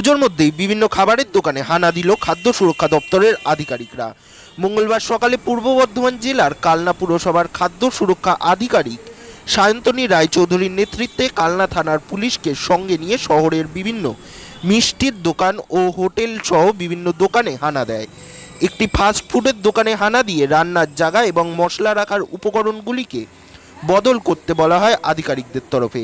পুজোর মধ্যেই বিভিন্ন খাবারের দোকানে হানা দিল খাদ্য সুরক্ষা দপ্তরের আধিকারিকরা। মঙ্গলবার সকালে পূর্ব বর্ধমান জেলার কালনা পুরসভার খাদ্য সুরক্ষা আধিকারিক সায়ন্তনী রায়চৌধুরীর নেতৃত্বে কালনা থানার পুলিশকে সঙ্গে নিয়ে শহরের বিভিন্ন মিষ্টির দোকান ও হোটেল সহ বিভিন্ন দোকানে হানা দেয়। একটি ফাস্ট ফুডের দোকানে হানা দিয়ে রান্নার জায়গা এবং মশলা রাখার উপকরণগুলিকে বদল করতে বলা হয় আধিকারিকদের তরফে।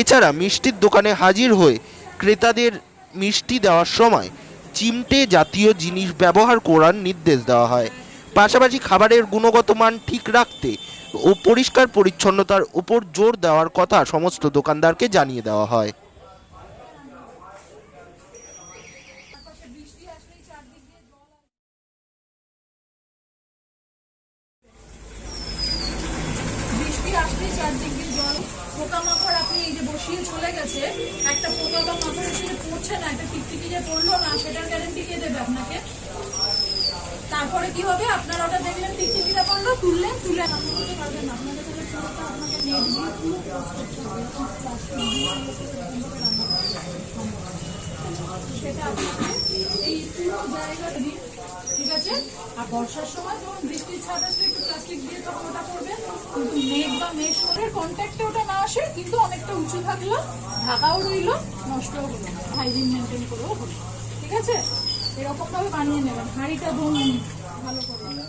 এছাড়া মিষ্টির দোকানে হাজির হয়ে ক্রেতাদের মিষ্টি দেওয়ার সময় চিমটে জাতীয় জিনিস ব্যবহার করার নির্দেশ দেওয়া হয়। পাশাপাশি খাবারের গুণগত মান ঠিক রাখতে ও পরিষ্কার পরিচ্ছন্নতার উপর জোর দেওয়ার কথা সমস্ত দোকানদারকে জানিয়ে দেওয়া হয়। পোকামাকড় আপনি এই যে বসিয়ে চলে গেছে, একটা পোকা বা মাকড় এসে যে না একটা টিকটিকি যে পড়ল না, সেটার গ্যারেন্টি কে দেবে আপনাকে? তারপরে কি হবে? আপনার ওটা দেখলেন টিকটিকিটা পড়ল তুললেন, তুলে আপনাকে দিয়ে করতে দিয়ে সেটা আপনাকে এই পুরো জায়গাটা দিন ঠিক আছে? আর বর্ষার সময় যখন বৃষ্টির একটু প্লাস্টিক দিয়ে ওটা নেট বা কন্ট্যাক্টে ওটা না আসে কিন্তু থাকল, ঢাকাও রইল, নষ্টও হলো হাইজিন মেনটেন করেও হলো। ঠিক আছে? এরকমভাবে বানিয়ে নেবেন, হাঁড়িটা ভালো করে।